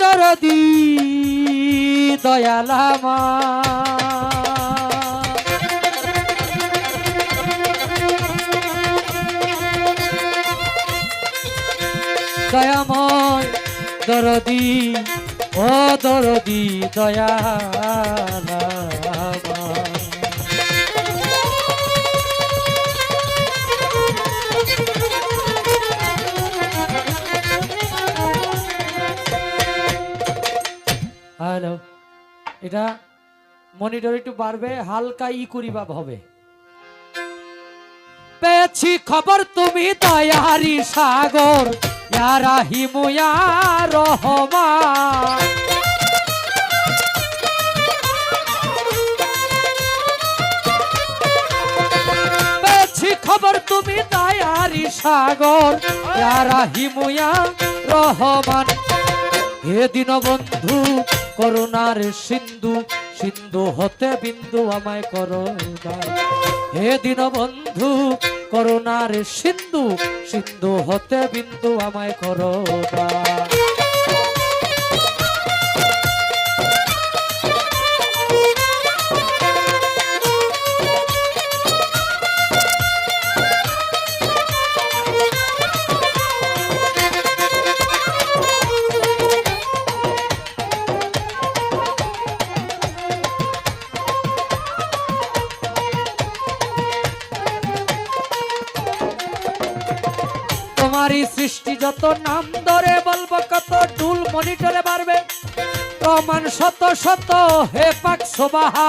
দরদি দয়ালামা দয়াময় দরদি ও দরদি দয়ালামা এটা মনিটর একটু বাড়বে, হালকা ই করিবা হবে। পেয়েছি খবর তুমি দয়ারি সাগর, ইয়ারা খবর তুমি দয়ারি সাগর, ইয়ারা হিমুয়া রহমান। হে দীনবন্ধু করুণার সিন্ধু সিন্ধু হতে বিন্দু আমায় করুণা হে দীনবন্ধু, করুণার সিন্ধু সিন্ধু হতে বিন্দু আমায় করুণা তোমারই সৃষ্টি যত নাম ধরে বলব, কত ডুল মনিটরে বাড়বে। প্রমাণ শত শত হে পাক সোবাহা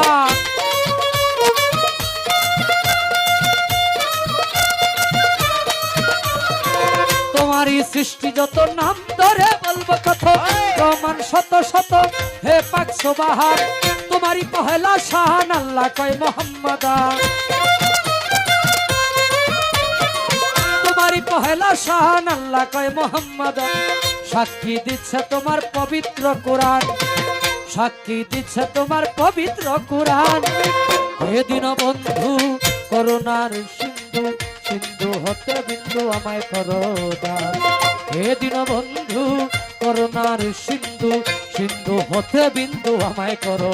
তোমারই সৃষ্টি যত নাম ধরে বলব, কত প্রমাণ শত শত হে পাক সোবাহা তোমারই পহেলা শাহান আল্লাহ কয় মোহাম্মদা পহেলা শাহান আল্লাহ কয় মোহাম্মদ, সাক্ষী দিচ্ছে তোমার পবিত্র কোরআন, সাক্ষী দিচ্ছে তোমার পবিত্র কোরআন। হে দিন বন্ধু, করুণার সিন্ধু সিন্ধু হতে বিন্দু আমায় করো দান। হে দিন বন্ধু, করুণার সিন্ধু সিন্ধু হতে বিন্দু আমায় করো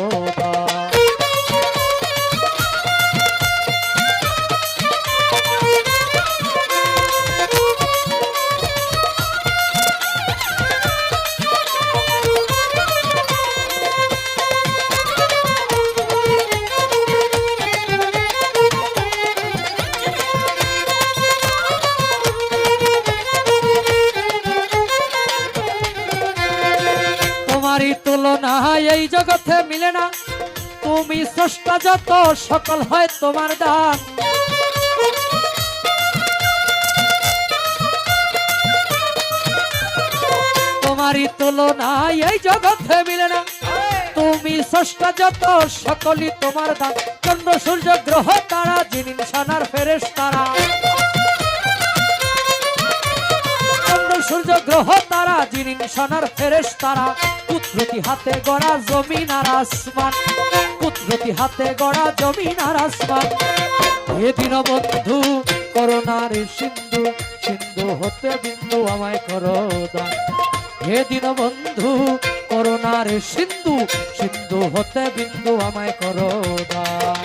জগতে মিলে না। তুমি স্রষ্টা যত, সকল হয় তোমার দান। তোমারই তুলনা এই জগতে মিলে না। তুমি স্রষ্টা যত, সকলই তোমার দান। চন্দ্র, সূর্য, গ্রহ, তারা জিনিস সানার ফেরেশ তারা চন্দ্র, সূর্য, গ্রহ, তারা জিনিন সোনার ফেরেশ তারা কুদরতি হাতে গড়া জমিন আর আসমান। কুদরতি হাতে গড়া জমিন আর আসমান। হে দিন বন্ধু করোনার সিন্ধু সিন্ধু হতে বিন্দু আমায় করো দান। হে দীনবন্ধু করোনার সিন্ধু সিন্ধু হতে বিন্দু আমায় করো দান।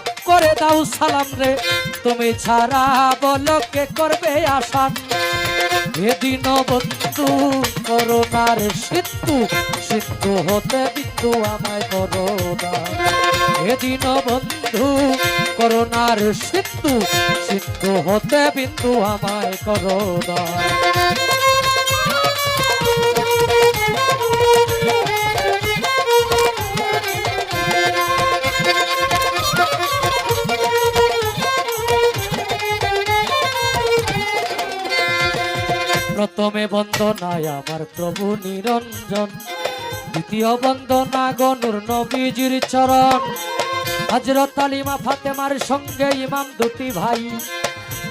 করে দাও সালাম রে। তুমি ছাড়া বলো কে করবে আসান? এদিন বন্ধু করোনার সিদ্ধু সিদ্ধু হতে বিন্দু আমায় করোনা। এদিন বন্ধু করোনার সিদ্ধু সিদ্ধু হতে বিন্দু আমায় করোনা। প্রথমে বন্দনায় আমার প্রভু নিরঞ্জন। দ্বিতীয় বন্দনা গনুর নবীজির চরণ। হজরত আলিমা ফাতেমার সঙ্গে ইমাম দুটি ভাই।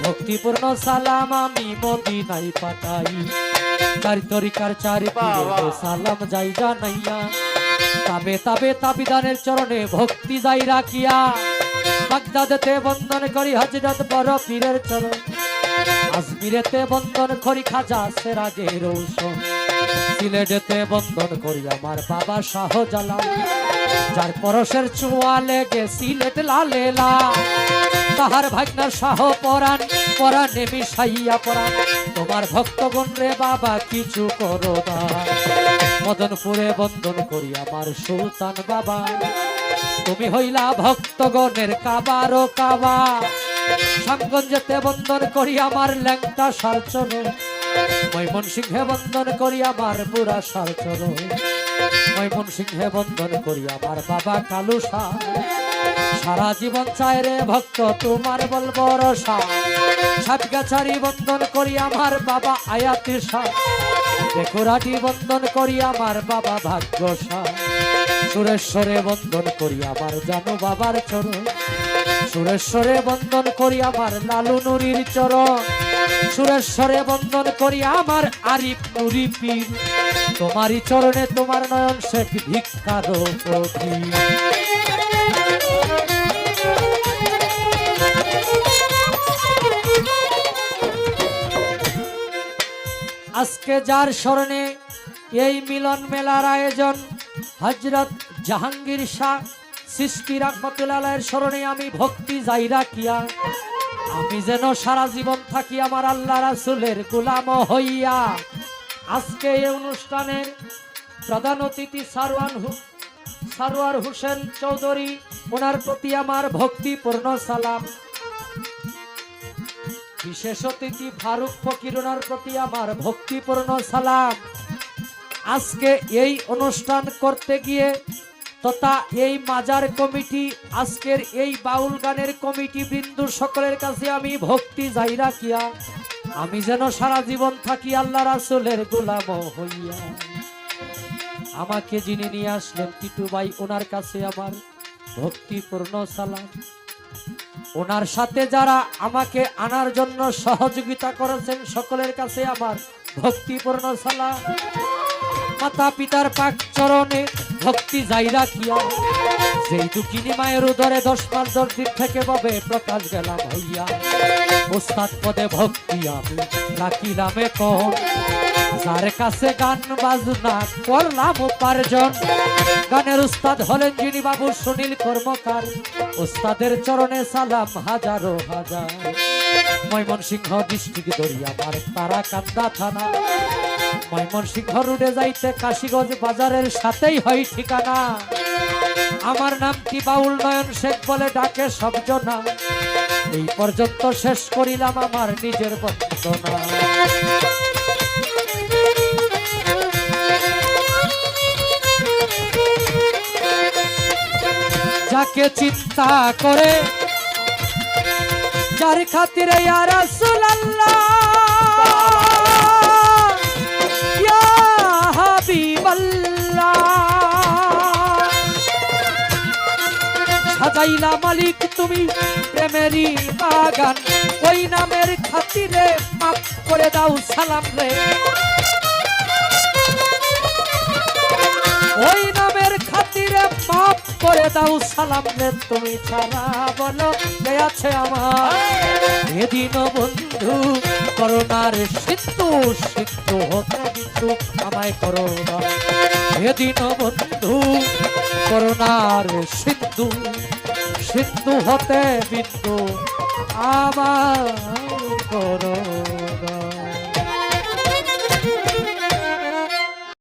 ভক্তিপূর্ণ সালাম আমি মদিনাই পাঠাই। চারি তরিকার চারি সালাম যাই জানাইয়া। তবে তবে তাবিদানের চরণে ভক্তি যাই রাখিয়া। বাগদাদেতে বন্দন করি হজরত বড় পীরের চরণ। আজমিরেতে বন্ধন করি, খাজা রৌশন সিলেটেতে বন্ধন করি, আমার বাবা যার পরশের চুয়া লেগে সিলেট লালেলা তাহার শাহ পরাণ পরাণ নেমি সাইয়া পরাণ। তোমার ভক্তগণ রে বাবা, কিছু করো না। মদনপুরে বন্ধন করি, আমার সুলতান বাবা। তুমি হইলা ভক্তগণের কাবারও কাবা। শ্যামগঞ্জেতে বন্দন করি আমার ল্যাংটা সারচর মৈমন সিংহে বন্দন করি আমার বুড়া সারচর মৈমন সিংহে বন্দন করি আমার বাবা কালু সার সারা জীবন চায় রে ভক্ত, তোমার বলব রসা সাতগাছারি বন্দন করি আমার বাবা আয়াতি সার দেখুরাটি বন্দন করি আমার বাবা ভাগ্য সার সুরেশ্বরে বন্দন করি আমার জানো বাবার চরণ। সুরেশ্বরে বন্দন করি আমার লালু নুরির চরণ। সুরেশ্বরে বন্দন করি আমার আরিফ নুরি পীর। তোমারই চরণে তোমার নয়ন শেখ ভিক্ষার প্রতি আজকে যার স্মরণে এই মিলন মেলার আয়োজন হজরত জাহাঙ্গীর শাহ সৃষ্টি রহমতুল্লাহের স্মরণে আমি ভক্তি যাই রাখিয়া, আমি যেন সারা জীবন থাকি আমার আল্লাহ রাসুলের গুলাম হইয়া। আজকে এই অনুষ্ঠানের প্রধান অতিথি সারওয়ান সারওয়ার হোসেন চৌধুরী ওনার প্রতি আমার ভক্তিপূর্ণ সালাম। বিশেষ অতিথি ফারুক ফকির ওনার প্রতি আমার ভক্তিপূর্ণ সালাম। আজকে এই অনুষ্ঠান করতে গিয়ে তথা এই মাজার কমিটি, আজকের এই বাউল গানের কমিটি বিন্দু সকলের কাছে আমি ভক্তি যাই রাখিয়া, আমি যেন সারা জীবন থাকি আল্লাহ রাসুলের গোলাম হইয়া। আমাকে যিনি নিয়ে আসলেন টিটু ভাই ওনার কাছে আমার ভক্তিপূর্ণ সালাম। ওনার সাথে যারা আমাকে আনার জন্য সহযোগিতা করেছেন, সকলের কাছে আমার ভক্তিপূর্ণ সালা মাতা পিতার পাক চরণে ভক্তি যাই রাখিয়া সেই দুঃখিনী মায়ের উদরে দশ পাঁচ দশ দিক থেকে বাবে প্রকাশ গেলাম হইয়া। ওস্তাদ পদে ভক্তি আমি। রাখিলাম কম যার কাছে গান, বাজনা করলাম উপার্জন। গানের উস্তাদ হলেন যিনি বাবু সুনীল কর্মকার। উস্তাদের চরণে সালাম হাজারো হাজার। ময়মনসিংহ ডিস্ট্রিক্ট দরিয়ামার তারা কান্দা থানা। ময়মনসিংহ রোডে যাইতে কাশীগঞ্জ বাজারের সাথেই হয় ঠিকানা। আমার নাম কি বাউল নয়ন শেখ বলে ডাকে সবজনা এই পর্যন্ত শেষ করিলাম আমার নিজের বন্দনা। যাকে চিন্তা করে যার খাতিরে আর রাসূলুল্লাহ সাজাইলা মালিক তুমি, প্রেমেরই বাগান। ওই নামের খাতিরে মাফ করে দাও সালাম রে। ওই নামের খাতিরে মাফ করে দাও সালাম রে। তুমি ছাড়া বলো, কে আছে আমার? এদিন বন্ধু, করোনার সিদ্ধু সিদ্ধু হতে কিন্তু আমায় করোনা এদিন বন্ধু, করোনার সিদ্ধু সিদ্ধু হতে বিন্দু আমার করোনা